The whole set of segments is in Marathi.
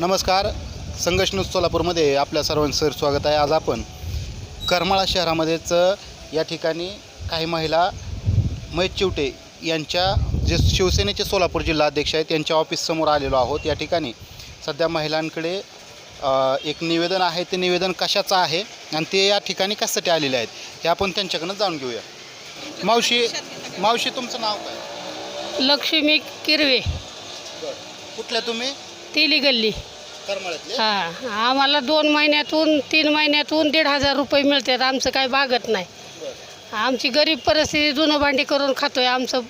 नमस्कार. संघर्ष न्यूज सोलापूरमध्ये आपल्या सर्वांचं सर स्वागत आहे. आज आपण करमाळा शहरामध्येच या ठिकाणी काही महिला महेश चिवटे यांच्या जे शिवसेनेचे सोलापूर जिल्हा अध्यक्ष आहेत त्यांच्या ऑफिससमोर आलेलो आहोत. या ठिकाणी सध्या महिलांकडे एक निवेदन आहे. ते निवेदन कशाचं आहे आणि ते या ठिकाणी कशासाठी आलेले आहेत हे आपण त्यांच्याकडनं जाणून घेऊया. मावशी मावशी तुमचं नाव काय? लक्ष्मी किरवे. कुठल्या तुम्ही? तेली गल्ली. हा आम्हाला दोन महिन्यातून तीन महिन्यातून दीड हजार रुपये मिळतात. आमचं काही भागत नाही. आमची गरीब परिस्थिती जुनं भांडी करून खातोय. आमचं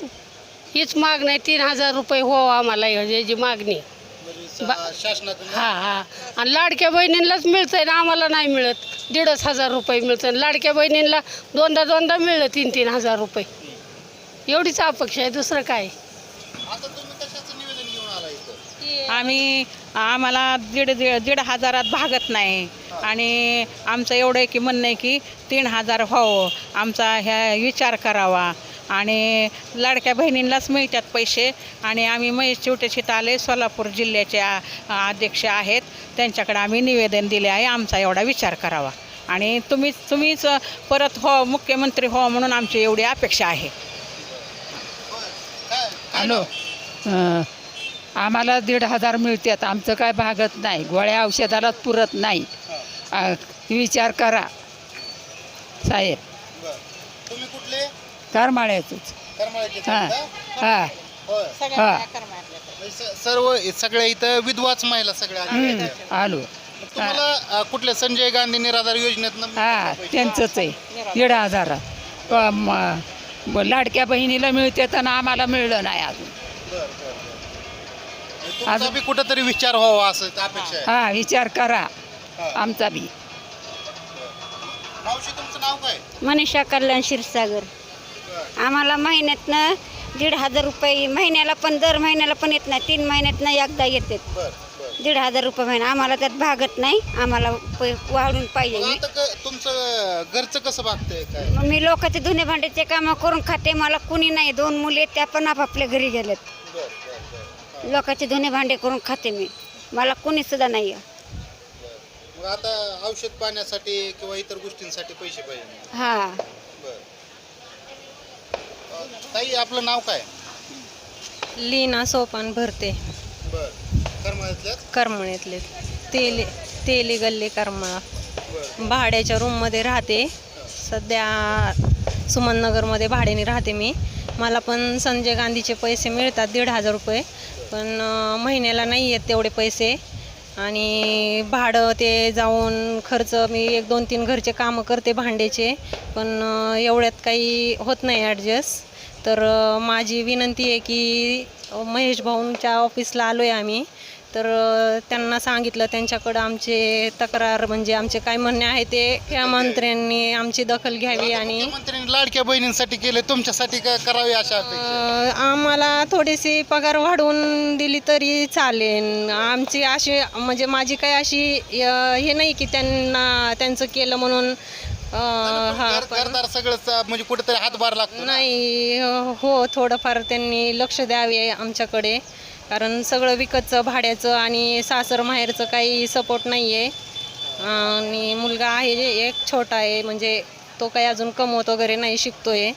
हीच माग नाही तीन हजार रुपये हो आम्हाला याची मागणी. म्हणजे हा हा. आणि लाडक्या बहिणींनाच मिळतंय ना आम्हाला नाही मिळत. दीडच हजार रुपये मिळतं लाडक्या बहिणींना दोनदा दोनदा मिळलं तीन तीन हजार रुपये. एवढीच अपेक्षा आहे. दुसरं काय आता तुम्ही कशाचं निवेदन घेऊन आला इथं आम्ही आम्हाला दीड दीड दीड हजारात भागत नाही. आणि आमचं एवढं आहे की म्हणणं आहे की तीन हजार व्हावं. आमचा ह्या विचार करावा. आणि लाडक्या बहिणींनाच मिळतात पैसे. आणि आम्ही महेश चिवटे आले सोलापूर जिल्ह्याचे आ- अध्यक्ष आहेत. त्यांच्याकडे आम्ही निवेदन दिले आहे. आमचा एवढा विचार करावा. आणि तुम्हीच तुम्हीच परत हो मुख्यमंत्री हो म्हणून आमची एवढी अपेक्षा आहे. हॅलो. आम्हाला दीड हजार मिळतात. आमचं काय भागत नाही. गोळ्या औषधालाच पुरत नाही. विचार करा. साहेब. बरं. तुम्ही कुठले? करमाळ्याचंच करमाळ्याचे हां. आहेत का? हां. होय. हां. स- सर्व सगळ्या इथं विधवाच महिला सगळ्या आलेल्या हं, आहेत. आलो. मग तुम्हाला अ, कुठल्या संजय गांधी निराधार योजनेतनं हां त्यांचंच आहे. दीड हजार. म- लाडक्या बहिणीला मिळते तर आम्हाला मिळलं नाही अजून. बरं. तुमचा बी कुठंतरी विचार व्हावा असं अपेक्षा आहे. हां विचार करा. हां. आमचा बी. मावशी तुमचं नाव काय? मनीषा कल्याण क्षीरसागर. आम्हाला महिन्यातनं दीड हजार रुपये महिन्याला पण दर महिन्याला पण येत नाही. तीन महिन्यातनं एकदा बरं बरं. दीड हजार रुपये महिना. आम्हाला त्यात भागत नाही. आम्हाला पै- वाढून पाहिजे. मग मी आता क- तुमचं घरचं कसं भागतंय काय? मग मी लोकांचे धुणे भांड्याचे कामं करून खाते. मला कुणी नाही. दोन मुले त्या पण आपापल्या घरी बरं बरं. लोकांचे धुणे भांडे करून खाते मी. मला कुणी सुद्धा नाही मग आता औषध पाण्यासाठी किंवा इतर गोष्टींसाठी पैसे पाहिजे. हा. बरं. ताई आपलं नाव काय? लीना सोपान भरते. बरं. करमाळ्यातल्याच करमळ्यातले तेली तेली गल्ली करमळा. भाड्याच्या रूममध्ये राहते. सध्या सुमननगरमध्ये भाड्याने राहते मी. मला पण संजय गांधीचे पैसे मिळतात दीड हजार रुपये. पण महिन्याला नाही येत तेवढे पैसे. आणि भाडं ते जाऊन खर्च मी एक दोन तीन घरचे कामं करते भांड्याचे. पण एवढ्यात काही होत नाही ॲडजस्ट तर माझी विनंती आहे की महेश भाऊंच्या ऑफिसला आलो आहे आम्ही. तर त्यांना सांगितलं त्यांच्याकडं आमचे तक्रार म्हणजे आमचे काय म्हणणे आहे ते या मंत्र्यांनी आमची दखल घ्यावी आणि मुख्यमंत्र्यांनी लाडक्या बहिणींसाठी केले तुमच्यासाठी काय करावे अशा अपेक्षा आहे? अं, आम्हाला थोडीशी पगार वाढवून दिली तरी चालेल आमची अशी म्हणजे माझी काय अशी अं, हे नाही की त्यांना त्यांचं केलं म्हणून अं, हा घर- घरदार सगळंच म्हणजे कुठेतरी हातभार लागतो. ना. नाही हो थोडंफार त्यांनी लक्ष द्यावे आमच्याकडे. कारण सगळं विकतचं भाड्याचं आणि सासर माहेरचं काही सपोर्ट नाही आहे आणि मुलगा आहे जे एक छोटा आहे म्हणजे तो काही अजून कमवत वगैरे नाही शिकतोय.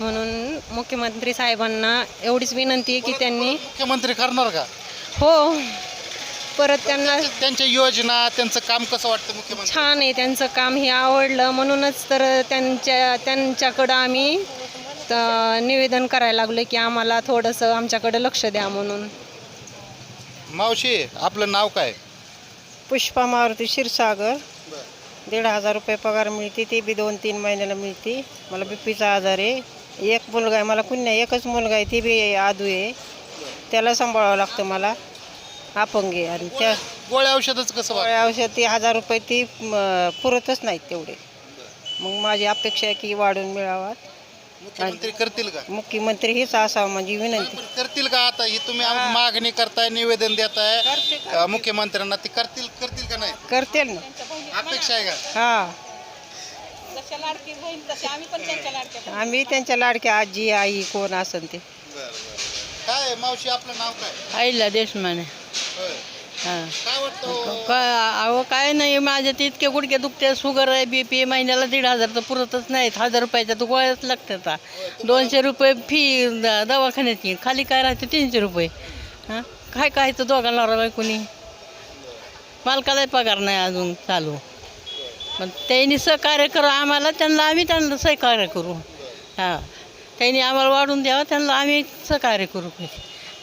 म्हणून मुख्यमंत्री साहेबांना एवढीच विनंती आहे की त्यांनी मुख्यमंत्री करणार का? हो. परत त्यांना त्यांच्या योजना त्यांचं काम कसं वाटतं मुख्यमंत्री? छान आहे त्यांचं काम हे आवडलं. म्हणूनच तर त्यांच्या त्यांच्याकडं आम्ही त- निवेदन करायला लागलो की आम्हाला थोडंसं आमच्याकडं लक्ष द्या म्हणून. मावशी आपलं नाव काय? पुष्पा मारुती क्षीरसागर. दीड हजार रुपये पगार मिळते ते बी दोन तीन महिन्याला मिळते. मला बीपीचा आजार आहे. एक मुलगा आहे मला कुणी नाही एकच मुलगा आहे ते बी आदू आहे. त्याला सांभाळावं लागतं मला. अपंग आणि त्या गोळ्या औषधच कसं गोळ्या औषध ती हजार रुपये ती म, पुरतच नाहीत तेवढे. मग माझी अपेक्षा आहे की वाढून मिळावा मुख्यमंत्री करतील का? मुख्यमंत्री हीच असावं माझी विनंती. करतील का आता? ही तुम्ही मागणी करताय निवेदन देताय. अं, मुख्यमंत्र्यांना ती करतील करतील का नाही? करतील ना. अपेक्षा आहे का? हां. आम्ही त्यांच्या लाडक्या आजी आई कोण असन ते. काय मावशी आपलं नाव काय? आईला देशमाने. हां. काय वाटतं काय अहो काय नाही माझ्या ते इतके गुडघे दुखते शुगर आहे बी पी महिन्याला दीड हजार तर पुरतच नाहीत. हजार रुपयाच्या तर गोळ्याच लागतात. आ. दोनशे रुपये फी द- दवाखान्याची. खाली काय राहते तीनशे रुपये. हां? काय काय तर दोघांना राहावं कोणी. मालकालाही पगार नाही अजून चालू. पण त्यांनी सहकार्य करू आम्हाला त्यांना आम्ही त्यांना सहकार्य करू. हां. त्यांनी आम्हाला वाढून द्यावं त्यांना आम्ही सहकार्य करू.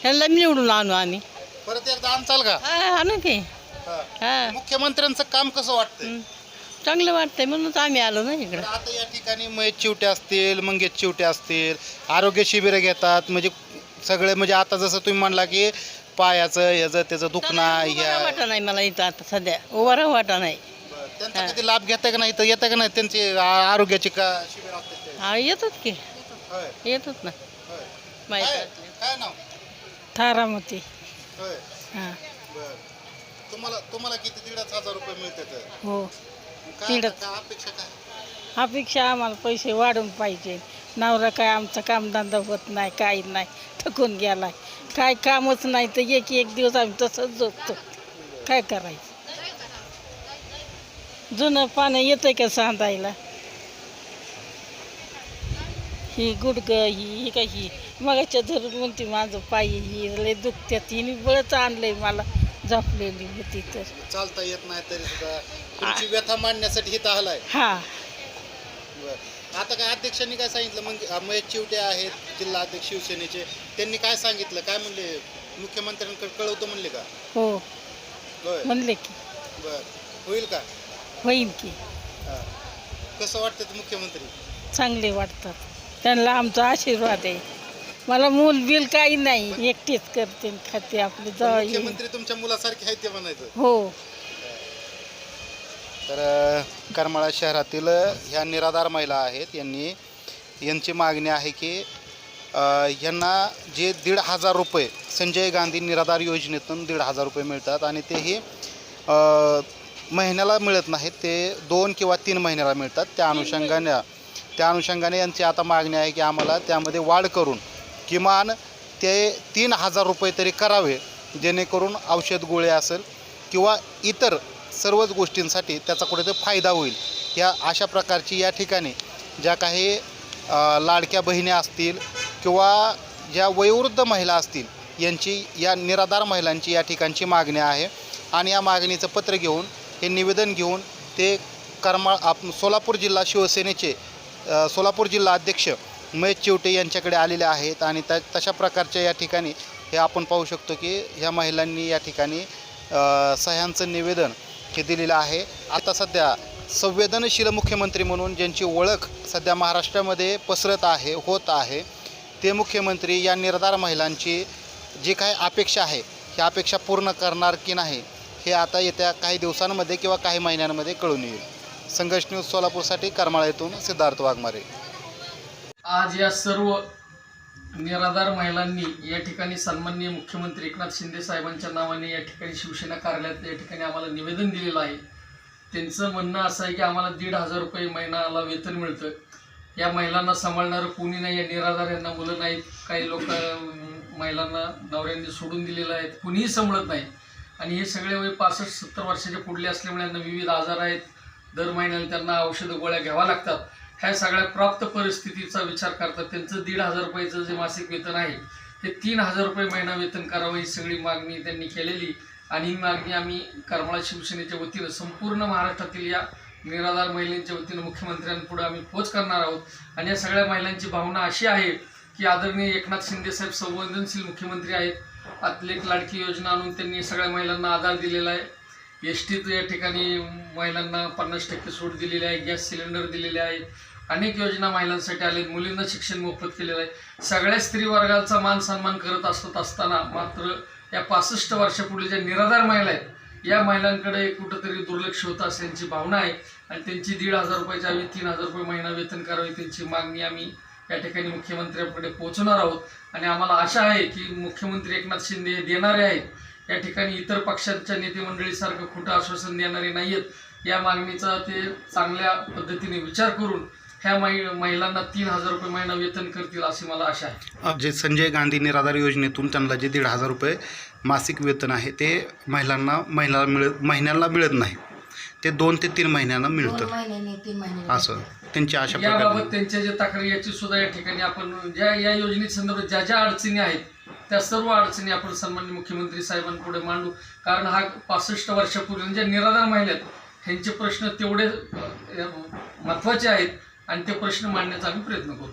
त्यांना निवडून आणू आम्ही. परत एकदा आणचाल का? हा आणू की. हा. मुख्यमंत्र्यांचं काम कसं वाटतंय? हं. चांगलं वाटतंय म्हणूनच आम्ही आलो ना इकडं. आता या ठिकाणी महेश चिवटे असतील मंगेश चिवटे असतील आरोग्य शिबिरं घेतात म्हणजे सगळे म्हणजे आता जसं तुम्ही म्हणला की पायाचं ह्याचं त्याचं दुखणं उभा ह्या वाटा नाही मला इथं आता सध्या. उभा राहा वाटा नाही. त्यांचा कधी लाभ घेताय का नाही? तर येतं का नाही? त्यांचे आ- आरोग्याचे का शिबिर असतात ते? हा येतात की. होय, येतात ना. होय. माहिती काय आहे. काय नाव? थारामती. होय. हां. बर. तुम्हाला तुम्हाला किती दीडच हजार रुपये मिळतात हो. काय दीडच. काय अपेक्षा काय? अपेक्षा आम्हाला पैसे वाढून पाहिजे. नवरा काय आमचा कामधंदा होत नाही काही नाही थकून गेलाय. काय कामच नाही तर एक एक दिवस आम्ही तसंच झोपतो. काय करायचं? जुनं पानं येतंय का सांधायला ही गुडगं ही ही काय ही? मगाच्या धरून म्हणते माझं पायी ही लय दुखत्यात हिने बळच आणलंय मला झोपलेली होती तर. चालता येत नाही तरी सुद्धा. तुमची व्यथा मांडण्यासाठी इथं आलाय. हा. बरं. आता काय अध्यक्षांनी काय सांगितलं? मग अं, महेश चिवटे आहेत जिल्हा अध्यक्ष शिवसेनेचे. त्यांनी काय सांगितलं? काय म्हणले? मुख्यमंत्र्यांकडे कळवतो म्हणले का? हो. होय. म्हणले की. बर. होईल का? होईल की. हा. कसं वाटतं मुख्यमंत्री? चांगले वाटतात. त्यांना आमचा आशीर्वाद आहे. मला मूल बिल काही नाही एकटीच करते आणि खाते आपली. मुख्यमंत्री तुमच्या मुलासारखे आहेत ते म्हणायचं. हो. तर अ, करमाळा शहरातील अ, ह्या निराधार महिला आहेत यांनी यांची मागणी आहे की अ, यांना जे दीड हजार रुपये संजय गांधी निराधार योजनेतून दीड हजार रुपये मिळतात आणि तेही अ, महिन्याला मिळत नाहीत ते दोन किंवा तीन महिन्याला मिळतात. त्या अनुषंगाने त्या अनुषंगाने यांची आता मागणी आहे की आम्हाला त्यामध्ये वाढ करून किमान ते तीन हजार रुपये तरी करावे जेणेकरून औषध गोळे असेल किंवा इतर सर्वच गोष्टींसाठी त्याचा कुठेतरी फायदा होईल. या अशा प्रकारची या ठिकाणी ज्या काही लाडक्या बहिणी असतील किंवा ज्या वयोवृद्ध महिला असतील यांची या निराधार महिलांची या ठिकाणची मागणी आहे. आणि या मागणीचं पत्र घेऊन हे निवेदन घेऊन ते करमाळ आप सोलापूर जिल्हा शिवसेनेचे सोलापूर जिल्हा अध्यक्ष महेश चिवटे यांच्याकडे आलेले आहेत आणि त्या तशा प्रकारच्या या ठिकाणी हे आपण पाहू शकतो की ह्या महिलांनी या ठिकाणी सह्यांचं निवेदन हे दिलेलं आहे. आता सध्या संवेदनशील मुख्यमंत्री म्हणून ज्यांची ओळख सध्या महाराष्ट्रामध्ये पसरत आहे होत आहे ते मुख्यमंत्री या निर्धार महिलांची जी काय अपेक्षा आहे ही अपेक्षा पूर्ण करणार की नाही हे आता येत्या काही दिवसांमध्ये किंवा काही महिन्यांमध्ये कळून येईल. संघर्ष न्यूज सोलापूरसाठी करमाळा येथून सिद्धार्थ वाघमारे. आज या सर्व निराधार महिलांनी या ठिकाणी सन्माननीय मुख्यमंत्री एकनाथ शिंदे साहेबांच्या नावाने या ठिकाणी शिवसेना कार्यालयात या ठिकाणी आम्हाला निवेदन दिलेलं आहे. त्यांचं म्हणणं असं आहे की आम्हाला दीड हजार रुपये महिन्याला वेतन मिळतं. या महिलांना सांभाळणारं कोणी नाही या निराधार यांना मुलं नाहीत. काही लोक महिलांना नवऱ्यांनी सोडून दिलेलं आहेत. कुणीही सांभाळत नाही. आणि हे सगळे वय पासष्ट सत्तर वर्षाच्या पुढले असल्यामुळे यांना विविध आजार आहेत. दर महिन्याला त्यांना औषधं गोळ्या घ्याव्या लागतात. ह्या सगळ्या प्राप्त परिस्थितीचा विचार करतात. त्यांचं दीड हजार रुपयाचं जे मासिक वेतन आहे हे तीन हजार रुपये महिना वेतन करावं ही सगळी मागणी त्यांनी केलेली. आणि ही मागणी आम्ही करमाळा शिवसेनेच्या वतीनं संपूर्ण महाराष्ट्रातील या निराधार महिलांच्या वतीनं मुख्यमंत्र्यांपुढे आम्ही पोच करणार आहोत. आणि या सगळ्या महिलांची भावना अशी आहे की आदरणीय एकनाथ शिंदे साहेब संवेदनशील मुख्यमंत्री आहेत. आतलेट लाडकी योजना आणून त्यांनी सगळ्या महिलांना आधार दिलेला आहे. एस टीत या ठिकाणी महिलांना पन्नास टक्के सूट दिलेली आहे गॅस सिलेंडर दिलेले आहे अनेक योजना महिलांसाठी आले मुलींना शिक्षण मोफत केलेलं आहे. सगळ्या स्त्री वर्गाचा मान सन्मान करत असत असताना मात्र या पासष्ट वर्षापुढे ज्या निराधार महिला आहेत या महिलांकडे कुठंतरी दुर्लक्ष होतं असं यांची भावना आहे. आणि त्यांची दीड हजार रुपयाच्या आम्ही तीन हजार रुपये महिना वेतन करावे त्यांची मागणी आम्ही या ठिकाणी मुख्यमंत्र्यांकडे पोहोचवणार आहोत. आणि आम्हाला आशा आहे की मुख्यमंत्री एकनाथ शिंदे हे देणारे आहेत. या ठिकाणी इतर पक्षांच्या नेते मंडळीसारखं खोटं आश्वासन देणारे नाही आहेत या मागणीचा ते चांगल्या पद्धतीने विचार करून ह्या महि महिलांना तीन हजार रुपये महिना वेतन करतील अशी मला आशा आहे. जे संजय गांधी निराधार योजनेतून त्यांना जे दीड हजार रुपये मासिक वेतन आहे ते महिलांना महिला मिळत महिन्याला मिळत नाही. ते दोन ते तीन महिन्यांना मिळतं. असं. त्यांची अशा याबाबत त्यांच्या ज्या तक्रारी याची सुद्धा या ठिकाणी आपण ज्या या योजने संदर्भात ज्या ज्या अडचणी आहेत त्या सर्व अडचणी आपण सन्मान्य मुख्यमंत्री साहेबांपुढे मांडू. कारण हा पासष्ट वर्षापूर्वी ज्या निराधार महिला आहेत ह्यांचे प्रश्न तेवढे महत्त्वाचे आहेत. आणि ते प्रश्न मांडण्याचा आम्ही प्रयत्न करू.